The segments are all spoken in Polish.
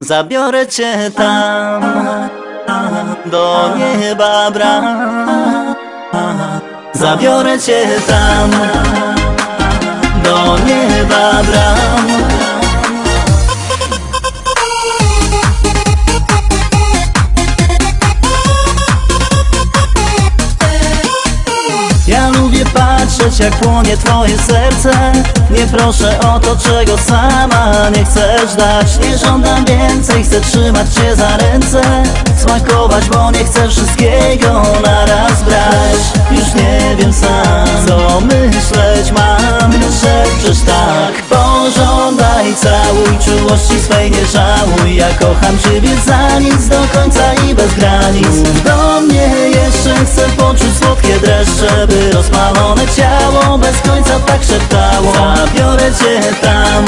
Zabiorę cię tam Do nieba bram Zabiorę cię tam Do nieba bram jak płonie twoje serce. Nie proszę o to czego sama nie chcesz dać. Nie żądam więcej, chcę trzymać cię za ręce. Smakować, bo nie chcę wszystkiego naraz brać. Już nie wiem sam, co myśleć mam. Szepczesz tak, pożądaj całuj Czułości swej. Nie żałuj Ja kocham ciebie za nic do końca i bez granic słodkie dreszcze By rozpalone ciało bez końca tak szeptało. Zabiorę cię tam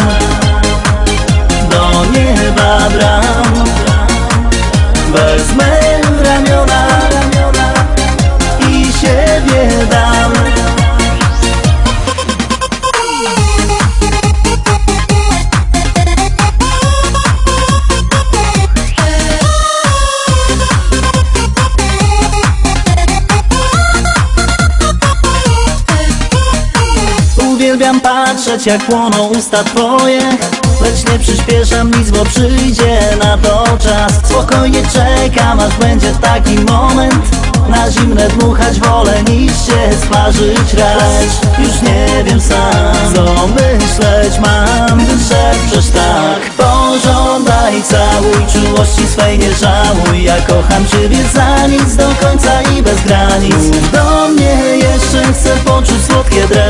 Uwielbiam patrzeć jak płoną usta twoje. Lecz nie przyspieszam nic, bo przyjdzie na to czas. Spokojnie czekam, aż będzie taki moment. Na zimne dmuchać wolę niż się sparzyć raz Już nie wiem sam, co myśleć mam Gdy szepczesz tak Pożądaj, całuj, czułości swej nie żałuj. Ja kocham ciebie za nic do końca i bez granic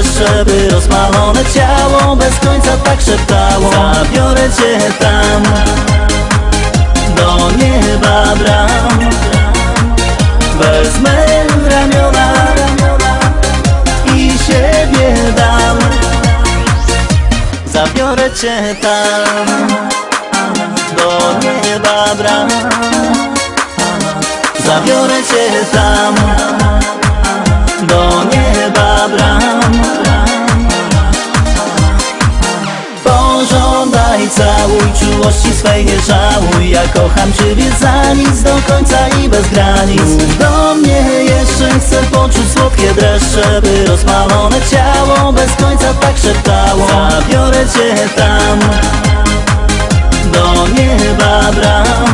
słodkie dreszcze By rozpalone ciało bez końca tak szeptało Zabiorę cię tam Do nieba bram. Wezmę ramiona I siebie dam. Zabiorę cię tam Do nieba bram. Zabiorę cię tam Całuj, czułości swej nie żałuj. Ja kocham ciebie za nic do końca i bez granic. Do mnie jeszcze chcę poczuć słodkie dreszcze By rozpalone ciało bez końca tak szeptało Zabiorę cię tam Do nieba bram